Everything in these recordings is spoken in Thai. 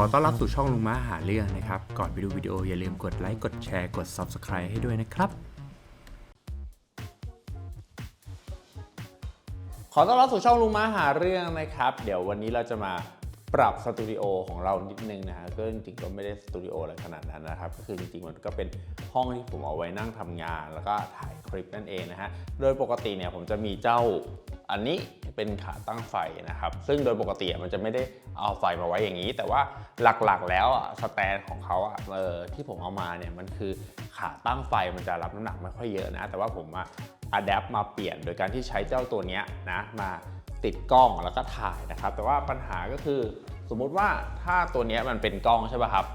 อต้อนรับสู่ช่องลุงม้าหาเรื่องนะครับ ก่อนไปดูวิดีโออย่าลืมกดไลค์กดแชร์กด Subscribe ให้ด้วยนะครับ ขอต้อนรับสู่ช่องลุงม้าหาเรื่องนะครับ เดี๋ยววันนี้เราจะมาปรับสตูดิโอของเรานิดนึงนะฮะก็จริงๆก็ไม่ได้สตูดิโออะไรขนาดนั้นนะครับก็คือจริงๆมันก็เป็นห้องที่ผมเอาไว้นั่งทำงาน แล้วก็ถ่ายคลิปนั่นเองนะฮะโดยปกติเนี่ยผมจะมีเจ้าอันนี้ เป็นขาตั้งไฟนะครับ ซึ่งโดยปกติมันจะไม่ได้เอาไฟมาไว้อย่างนี้ แต่ว่าหลักๆแล้วอะสแตนของเขาอะเออที่ผมเอามาเนี่ยมันคือขาตั้งไฟมันจะรับน้ำหนักไม่ค่อยเยอะนะ แต่ว่าผมอะอัดแอปมาเปลี่ยนโดยการที่ใช้เจ้าตัวเนี้ยนะมาติดกล้องแล้วก็ถ่ายนะครับ แต่ว่าปัญหาก็คือสมมุติว่าถ้าตัวเนี้ยมันเป็นกล้องใช่ป่ะครับ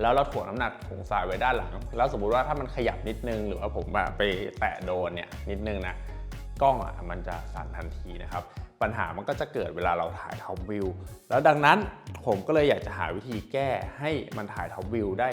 แล้วเราถ่วงน้ำหนักถุงทรายไว้ด้านหลัง แล้วสมมุติว่าถ้ามันขยับนิดนึง หรือว่าผมแบบไปแตะโดนเนี่ยนิดนึงนะ กล้องอะมันจะสั่นทันทีนะครับ ปัญหามันก็จะเกิดเวลาเราถ่ายท็อปวิวแล้วดังนั้นผมก็เลยอยากจะหาวิธีแก้ให้มันถ่ายท็อปวิวได้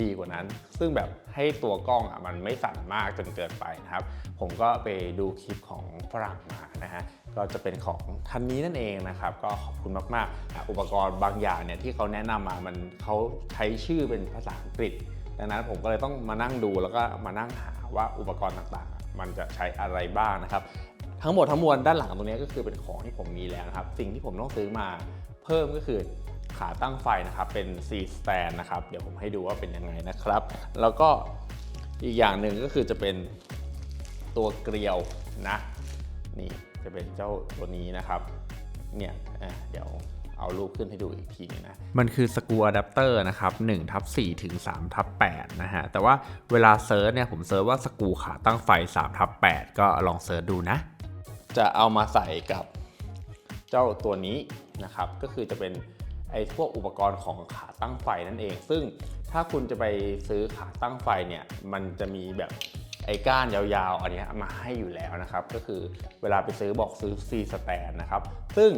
ดีกว่านั้น ซึ่งแบบให้ตัวกล้องอะมันไม่สั่นมากจนเกินไปนะครับ ผมก็ไปดูคลิปของฝรั่งมานะฮะก็จะเป็นของทันนี้นั่นเองนะครับ ก็ขอบคุณมากๆ อุปกรณ์บางอย่างเนี่ยที่เขาแนะนำมามันเขาใช้ชื่อเป็นภาษาอังกฤษ ดังนั้นผมก็เลยต้องมานั่งดูแล้วก็มานั่งหาว่าอุปกรณ์ต่างๆ มันจะใช้อะไรบ้างนะครับ ทั้งหมดทั้งมวลด้านหลังตรงนี้ก็คือเป็นของที่ผมมีแล้วนะครับ สิ่งที่ผมต้องซื้อมาเพิ่มก็คือขาตั้งไฟนะครับเป็น C stand นะครับเดี๋ยวผมให้ดูว่าเป็นยังไงนะครับ แล้วก็อีกอย่างหนึ่งก็คือจะเป็นตัวเกลียวนะ นี่จะเป็นเจ้าตัวนี้นะครับ เนี่ยอะเดี๋ยว เอารูปขึ้นให้ดูอีกทีหนึงนะ มันคือสกรูอะแดปเตอร์นะครับ1ทับ4ถึง3ทับ8นะฮะ แต่ว่าเวลาเซิร์ชเนี่ยผมเซิร์ชว่าสกรูขาตั้งไฟ3ทับ8ก็ลองเซิร์ชดูนะ จะเอามาใส่กับเจ้าตัวนี้นะครับ ก็คือจะเป็นไอ้พวกอุปกรณ์ของขาตั้งไฟนั่นเอง ซึ่งถ้าคุณจะไปซื้อขาตั้งไฟเนี่ย มันจะมีแบบไอ้ก้านยาวๆ อันเนี้ยมาให้อยู่แล้วนะครับ ก็คือเวลาไปซื้อบอกซื้อ C stand นะครับ ซึ่ง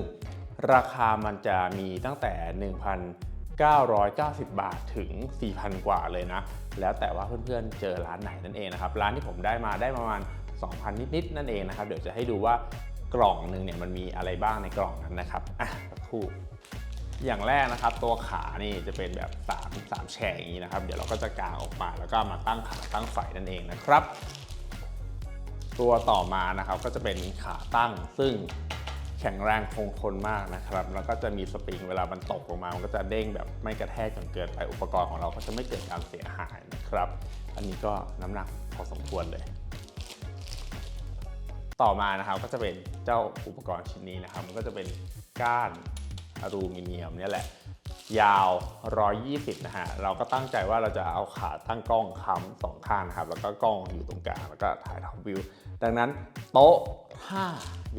ราคามันจะมีตั้งแต่ 1,990 บาทถึง 4,000 กว่าเลยนะ แล้วแต่ว่าเพื่อนๆเจอร้านไหนนั่นเองนะครับ ร้านที่ผมได้มาได้ประมาณ 2,000 นิดๆนั่นเองนะครับ เดี๋ยวจะให้ดูว่ากล่องหนึ่งเนี่ยมันมีอะไรบ้างในกล่องนั้นนะครับอะสักครู่อย่างแรกนะครับตัวขานี่จะเป็นแบบ 3 3แฉกอย่างนี้นะครับ เดี๋ยวเราก็จะกางออกมาแล้วก็มาตั้งขาตั้งไฟนั่นเองนะครับ ตัวต่อมานะครับก็จะเป็นขาตั้งซึ่ง แข็งแรงคงทนมากนะครับ แล้วก็จะมีสปริงเวลามันตกลงมา มันก็จะเด้งแบบไม่กระแทกจนเกินไป อุปกรณ์ของเราก็จะไม่เกิดการเสียหายนะครับ อันนี้ก็น้ำหนักพอสมควรเลย ต่อมานะครับก็จะเป็นเจ้าอุปกรณ์ชิ้นนี้นะครับ มันก็จะเป็นก้านอลูมิเนียมเนี่ยแหละยาว 120 นะฮะ เราก็ตั้งใจว่าเราจะเอาขาตั้งกล้องค้ำสองข้างนะครับ แล้วก็กล้องอยู่ตรงกลาง แล้วก็ถ่ายท็อปวิว ดังนั้นโต๊ะถ้า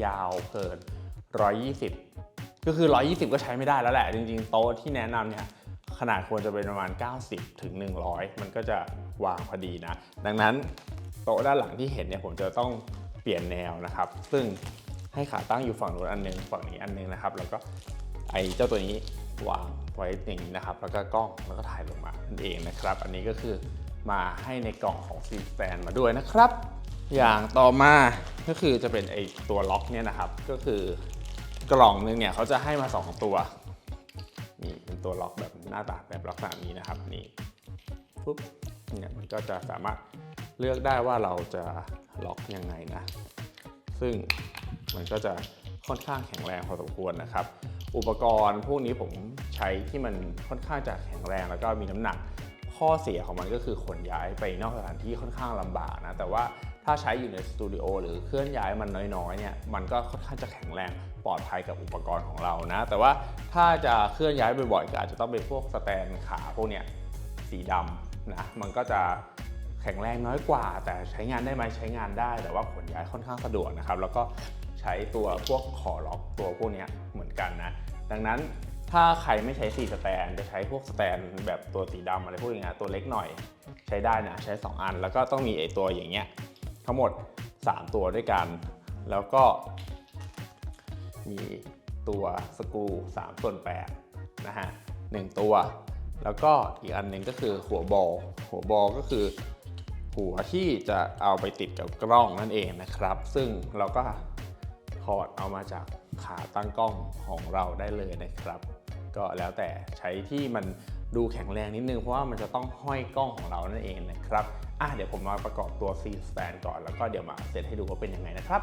ยาวเกิน 120 ก็คือ 120 ก็ใช้ไม่ได้แล้วแหละ จริงๆ โต๊ะที่แนะนำเนี่ยขนาดควรจะเป็นประมาณ 90ถึง100 มันก็จะวางพอดีนะ ดังนั้นโต๊ะด้านหลังที่เห็นเนี่ยผมจะต้องเปลี่ยนแนวนะครับ ซึ่งให้ขาตั้งอยู่ฝั่งนู้นอันหนึงฝั่งนี้อันหนึงนะครับ แล้วก็ไอ้เจ้าตัวนี้วางไว้อย่างนี้นะครับ แล้วก็กล้องแล้วก็ถ่ายลงมานั่นเองนะครับ อันนี้ก็คือมาให้ในกล่องของ C stand มาด้วยนะครับ อย่างต่อมาก็คือจะเป็นไอ้ตัวล็อกเนี่ยนะครับ ก็คือ กล่องนึงเนี่ยเขาจะให้มาสองตัว นี่เป็นตัวล็อกแบบหน้าตาแบบลักษณะนี้นะครับนี่ปุ๊บเนี่ยมันก็จะสามารถเลือกได้ว่าเราจะล็อกยังไงนะ ซึ่งมันก็จะค่อนข้างแข็งแรงพอสมควรนะครับ อุปกรณ์พวกนี้ผมใช้ที่มันค่อนข้างจะแข็งแรงแล้วก็มีน้ำหนัก ข้อเสียของมันก็คือขนย้ายไปนอกสถานที่ค่อนข้างลำบากนะ แต่ว่าถ้าใช้อยู่ในสตูดิโอหรือเคลื่อนย้ายมันน้อยๆเนี่ย มันก็ค่อนข้างจะแข็งแรง ปลอดภัยกับอุปกรณ์ของเรานะ แต่ว่าถ้าจะเคลื่อนย้ายบ่อยๆก็อาจจะต้องเป็นพวกสแตนขาพวกเนี้ยสีดำนะมันก็จะแข็งแรงน้อยกว่า แต่ใช้งานได้ไหมใช้งานได้ แต่ว่าขนย้ายค่อนข้างสะดวกนะครับ แล้วก็ใช้ตัวพวกขอล็อกตัวพวกเนี้ยเหมือนกันนะ ดังนั้นถ้าใครไม่ใช้สีสแตนจะใช้พวกสแตนแบบตัวสีดำอะไรพวกอย่างเงี้ยตัวเล็กหน่อยใช้ได้นะใช้ 2 อัน แล้วก็ต้องมีไอตัวอย่างเงี้ยทั้งหมด 3 ตัวด้วยกัน แล้วก็ มีตัวสกรู3ส่วน8นะฮะหนึ่งตัว แล้วก็อีกอันหนึ่งก็คือหัวบอล หัวบอลก็คือ หัวที่จะเอาไปติดกับกล้องนั่นเองนะครับ ซึ่งเราก็ถอดเอามาจากขาตั้งกล้องของเราได้เลยนะครับ ก็แล้วแต่ใช้ที่มันดูแข็งแรงนิดนึง เพราะว่ามันจะต้องห้อยกล้องของเรานั่นเองนะครับอะเดี๋ยวผมมาประกอบตัว C stand ก่อนแล้วก็เดี๋ยวมาเซตให้ดูว่าเป็นยังไงนะครับ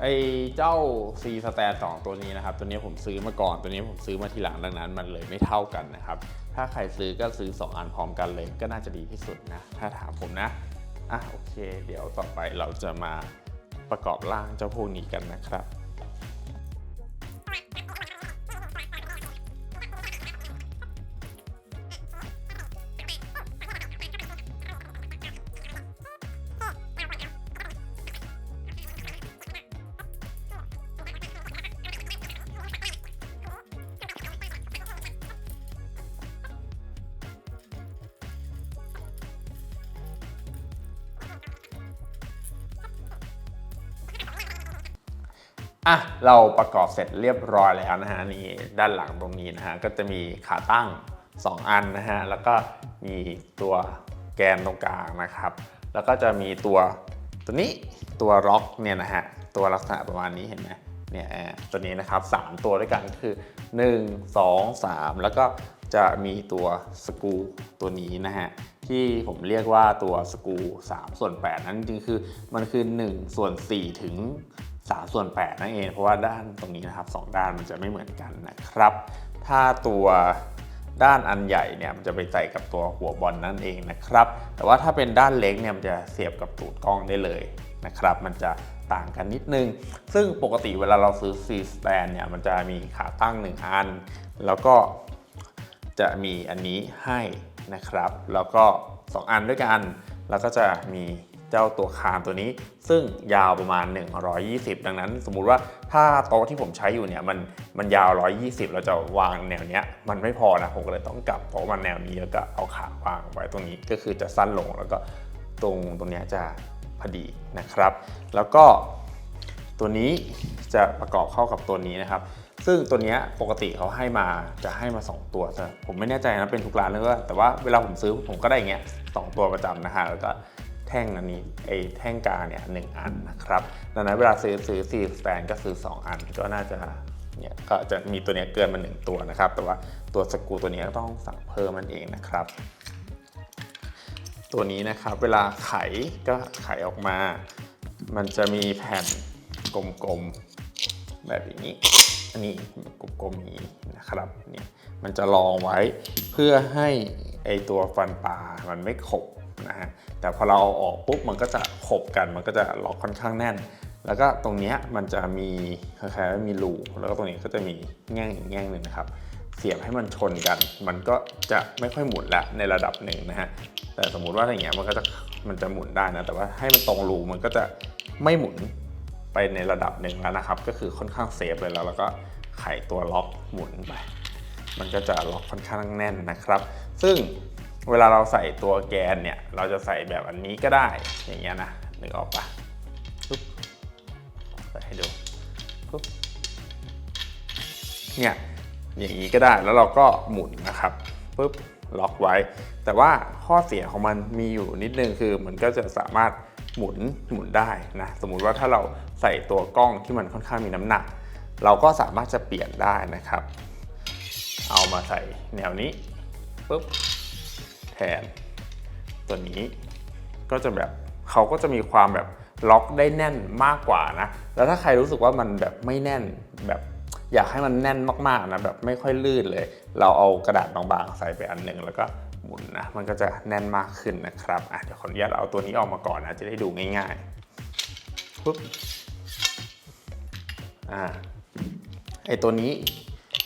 ไอ้เจ้า C stand 2 ตัวนี้นะครับ ตัวนี้ผมซื้อมาก่อน ตัวนี้ผมซื้อมาทีหลังดังนั้น มันเลยไม่เท่ากันนะครับ ถ้าใครซื้อก็ซื้อ 2 อันพร้อมกันเลย ก็น่าจะดีที่สุดนะ ถ้าถามผมนะ อะโอเค เดี๋ยวต่อไปเราจะมาประกอบร่างเจ้าพวกนี้กันนะครับ อะเราประกอบเสร็จเรียบร้อยแล้วนะฮะนี่ด้านหลังตรงนี้นะฮะก็จะมีขาตั้ง 2 อันนะฮะแล้วก็มีตัวแกนตรงกลางนะครับ แล้วก็จะมีตัวตัวนี้ตัวล็อกเนี่ยนะฮะตัวลักษณะประมาณนี้เห็นไหมเนี่ยตัวนี้นะครับ 3 ตัวด้วยกันคือ 1 2 3 แล้วก็จะมีตัวสกรูตัวนี้นะฮะที่ผมเรียกว่าตัวสกรู3ส่วน8นั้นจริงๆคือมันคือ1ส่วน4ถึง 3 ส่วน8นั่นเอง เพราะว่าด้านตรงนี้นะครับ 2 ด้านมันจะไม่เหมือนกันนะครับ ถ้าตัวด้านอันใหญ่เนี่ยมันจะไปใส่กับตัวหัวบอลนั่นเองนะครับ แต่ว่าถ้าเป็นด้านเล็กเนี่ยมันจะเสียบกับตูดกล้องได้เลยนะครับ มันจะต่างกันนิดนึง ซึ่งปกติเวลาเราซื้อ C stand เนี่ยมันจะมีขาตั้ง 1 อัน แล้วก็จะมีอันนี้ให้นะครับ แล้วก็ 2 อันด้วยกัน แล้วก็จะมี เจ้าตัวคานตัวนี้ ซึ่งยาวประมาณ 120 ดังนั้น สมมุติว่าถ้าโต๊ะที่ผมใช้อยู่เนี่ยมันมันยาว 120 เราจะวางแนวเนี้ยมันไม่พอนะผมก็เลยต้องกลับโต๊ะมาแนวนี้แล้วก็เอาขาวางไว้ตรงนี้ก็คือจะสั้นลงแล้วก็ตรงตรงเนี้ยจะพอดีนะครับ แล้วก็ตัวนี้จะประกอบเข้ากับตัวนี้นะครับ ซึ่งตัวเนี้ยปกติเขาให้มาจะให้มา 2 ตัวแต่ผมไม่แน่ใจนะเป็นทุกร้านเลยว่าแต่ว่าเวลาผมซื้อผมก็ได้อย่างเงี้ยสองตัวประจำนะฮะแล้วก็ แท่งอันนี้ไอ้แท่งกาเนี่ยหนึ่งอันนะครับดังนั้นเวลาซื้อซื้อซีสแตนก็ซื้อ 2 อันก็น่าจะเนี่ยก็จะมีตัวเนี้ยเกินมา 1 ตัวนะครับ แต่ว่าตัวสกูตัวนี้ก็ต้องสั่งเพิ่มมันเองนะครับ ตัวนี้นะครับเวลาไขก็ไขออกมา มันจะมีแผ่นกลมๆแบบนี้อันนี้กลมๆนี้นะครับเนี่ยมันจะรองไว้เพื่อให้ไอตัวฟันปลามันไม่ขบ นะฮะแต่พอเราเอาออกปุ๊บมันก็จะขบกันมันก็จะล็อกค่อนข้างแน่น แล้วก็ตรงเนี้ยมันจะมีคล้ายๆมีรูแล้วก็ตรงนี้ก็จะมีแง่งอีกแง่งหนึ่งนะครับเสียบให้มันชนกัน มันก็จะไม่ค่อยหมุนละในระดับหนึ่งนะฮะแต่สมมุติว่าอย่างเงี้ยมันก็จะมันจะหมุนได้นะแต่ว่าให้มันตรงรูมันก็จะไม่หมุนไปในระดับหนึ่งแล้วนะครับ ก็คือค่อนข้างเซฟเลยแล้วแล้วก็ไขตัวล็อกหมุนไปมันก็จะล็อกค่อนข้างแน่นนะครับ ซึ่ง เวลาเราใส่ตัวแกนเนี่ย เราจะใส่แบบอันนี้ก็ได้ อย่างเงี้ยนะ นึกออกปะปุ๊บใส่ให้ดูปุ๊บเนี่ย อย่างนี้ก็ได้ แล้วเราก็หมุนนะครับปุ๊บ ล็อกไว้ แต่ว่าข้อเสียของมันมีอยู่นิดนึงคือ มันก็จะสามารถหมุนหมุนได้นะ สมมุติว่าถ้าเราใส่ตัวกล้องที่มันค่อนข้างมีน้ำหนัก เราก็สามารถจะเปลี่ยนได้นะครับ เอามาใส่แนวนี้ปุ๊บ ทน ตัวนี้ก็จะแบบเขาก็จะมีความแบบล็อกได้แน่นมากกว่านะ แล้วถ้าใครรู้สึกว่ามันแบบไม่แน่นแบบอยากให้มันแน่นมากๆนะแบบไม่ค่อยลื่นเลย เราเอากระดาษบางๆใส่ไปอันหนึ่งแล้วก็หมุนนะมันก็จะแน่นมากขึ้นนะครับอะเดี๋ยวขออนุญาตเอาตัวนี้ออกมาก่อนนะจะได้ดูง่ายๆปุ๊บอ่าไอตัวนี้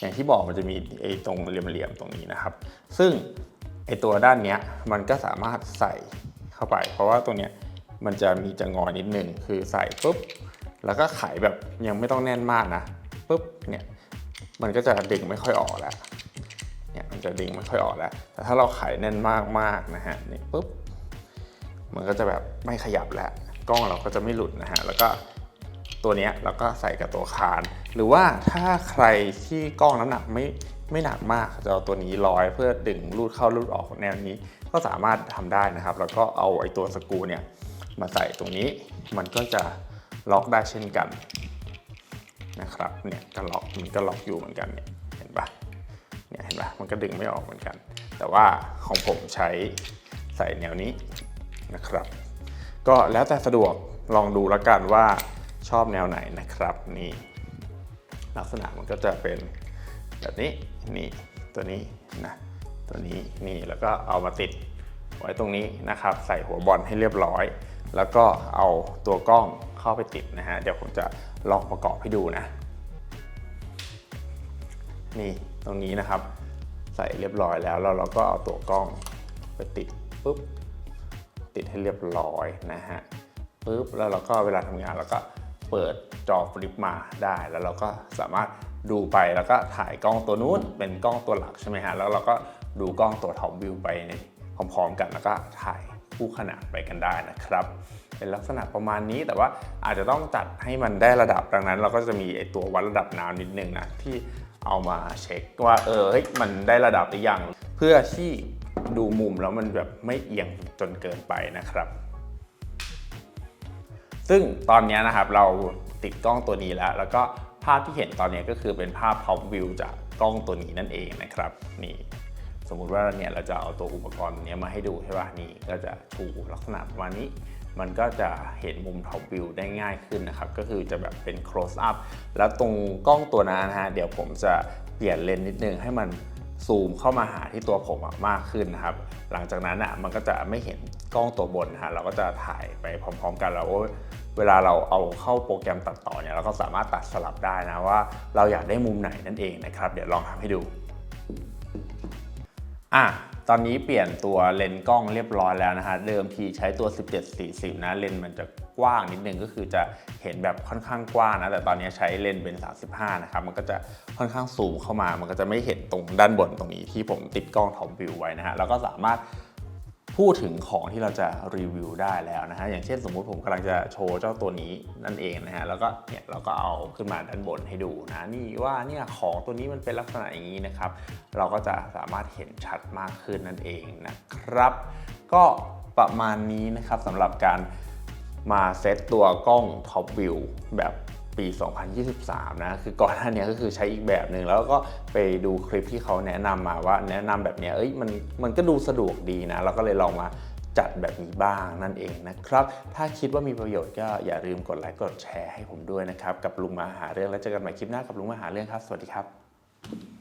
อย่างที่บอกมันจะมีไอตรงเหลี่ยมๆตรงนี้นะครับ ซึ่ง ไอตัวด้านเนี้ยมันก็สามารถใส่เข้าไป เพราะว่าตรงเนี้ยมันจะมีจะงอนิดนึงคือใส่ปุ๊บแล้วก็ไขแบบยังไม่ต้องแน่นมากนะปุ๊บเนี่ยมันก็จะดึงไม่ค่อยออกแล้วเนี่ยมันจะดึงไม่ค่อยออกแล้ว แต่ถ้าเราไขแน่นมากๆนะฮะนี่ปุ๊บมันก็จะแบบไม่ขยับแล้วกล้องเราก็จะไม่หลุดนะฮะแล้วก็ ตัวนี้ยเราก็ใส่กับตัวคาน หรือว่าถ้าใครที่กล้องน้ำหนักไม่ไม่หนักมากจะเอาตัวนี้ร้อยเพื่อดึงรูดเข้ารูดออกแนวนี้ ก็สามารถทำได้นะครับ แล้วก็เอาไอ้ตัวสกูเนี่ยมาใส่ตรงนี้ มันก็จะล็อกได้เช่นกันนะครับเนี่ยก็ล็อกมันก็ล็อกอยู่เหมือนกันเนี่ยเห็นปะเนี่ยเห็นปะมันก็ดึงไม่ออกเหมือนกัน แต่ว่าของผมใช้ใส่แนวนี้นะครับ ก็แล้วแต่สะดวกลองดูแล้วกันว่า ชอบแนวไหนนะครับนี่ลักษณะมันก็จะเป็นแบบนี้นี่ตัวนี้นะตัวนี้นี่แล้วก็เอามาติดไว้ตรงนี้นะครับ ใส่หัวบอลให้เรียบร้อย แล้วก็เอาตัวกล้องเข้าไปติดนะฮะเดี๋ยวผมจะลองประกอบให้ดูนะนี่ตรงนี้นะครับ ใส่เรียบร้อยแล้วแล้วเราก็เอาตัวกล้องไปติดปุ๊บติดให้เรียบร้อยนะฮะปุ๊บแล้วเราก็เวลาทำงานเราก็ เปิดจอฟลิปมาได้แล้วเราก็สามารถดูไปแล้วก็ถ่ายกล้องตัวนู้นเป็นกล้องตัวหลักใช่ไหมฮะแล้วเราก็ดูกล้องตัวท็อปวิวไปในพร้อมๆกันแล้วก็ถ่ายคู่ขนานไปกันได้นะครับ เป็นลักษณะประมาณนี้แต่ว่าอาจจะต้องจัดให้มันได้ระดับดังนั้น เราก็จะมีไอตัววัดระดับน้ำนิดนึงนะที่เอามาเช็คว่าเออเฮ้ยมันได้ระดับหรือยังเพื่อที่ดูมุมแล้วมันแบบไม่เอียงจนเกินไปนะครับ ซึ่งตอนนี้นะครับเราติดกล้องตัวนี้แล้ว แล้วก็ภาพที่เห็นตอนนี้ก็คือเป็นภาพ top view จากกล้องตัวนี้นั่นเองนะครับนี่สมมุติว่าเนี่ยเราจะเอาตัวอุปกรณ์นี้มาให้ดูใช่ป่ะนี่ก็จะชูลักษณะประมาณนี้ มันก็จะเห็นมุม top view ได้ง่ายขึ้นนะครับ ก็คือจะแบบเป็น close up แล้วตรงกล้องตัวนั้นนะฮะเดี๋ยวผมจะเปลี่ยนเลนส์นิดนึงให้มัน ซูมเข้ามาหาที่ตัวผมมากขึ้นนะครับ หลังจากนั้นอะมันก็จะไม่เห็นกล้องตัวบนฮะเราก็จะถ่ายไปพร้อม ๆ กันแล้วเวลาเราเอาเข้าโปรแกรมตัดต่อเนี่ยเราก็สามารถตัดสลับได้นะว่าเราอยากได้มุมไหนนั่นเองนะครับ เดี๋ยวลองทำให้ดูอะ ตอนนี้เปลี่ยนตัวเลนส์กล้องเรียบร้อยแล้วนะฮะ เดิมทีใช้ตัว 17-40 นะ เลนส์มันจะกว้างนิดนึงก็คือจะเห็นแบบค่อนข้างกว้างนะ แต่ตอนนี้ใช้เลนส์เป็น 35 นะครับ มันก็จะค่อนข้างสูงเข้ามา มันก็จะไม่เห็นตรงด้านบนตรงนี้ที่ผมติดกล้องท็อปวิวไว้นะฮะ แล้วก็สามารถ พูดถึงของที่เราจะรีวิวได้แล้วนะฮะ อย่างเช่นสมมุติผมกำลังจะโชว์เจ้าตัวนี้นั่นเองนะฮะ แล้วก็เนี่ยเราก็เอาขึ้นมาด้านบนให้ดูนะ นี่ว่าเนี่ยของตัวนี้มันเป็นลักษณะอย่างนี้นะครับ เราก็จะสามารถเห็นชัดมากขึ้นนั่นเองนะครับ ก็ประมาณนี้นะครับสำหรับการมาเซตตัวกล้อง Top View แบบ ปี 2023 นะ คือก่อนหน้านี้ก็คือใช้อีกแบบหนึ่งแล้วก็ไปดูคลิปที่เขาแนะนำมาว่าแนะนำแบบเนี้ยเอ้ยมันมันก็ดูสะดวกดีนะ เราก็เลยลองมาจัดแบบนี้บ้างนั่นเองนะครับ ถ้าคิดว่ามีประโยชน์ก็อย่าลืมกดไลค์กดแชร์ให้ผมด้วยนะครับ กับลุงมาหาเรื่องแล้วเจอกันใหม่คลิปหน้ากับลุงมาหาเรื่องครับ สวัสดีครับ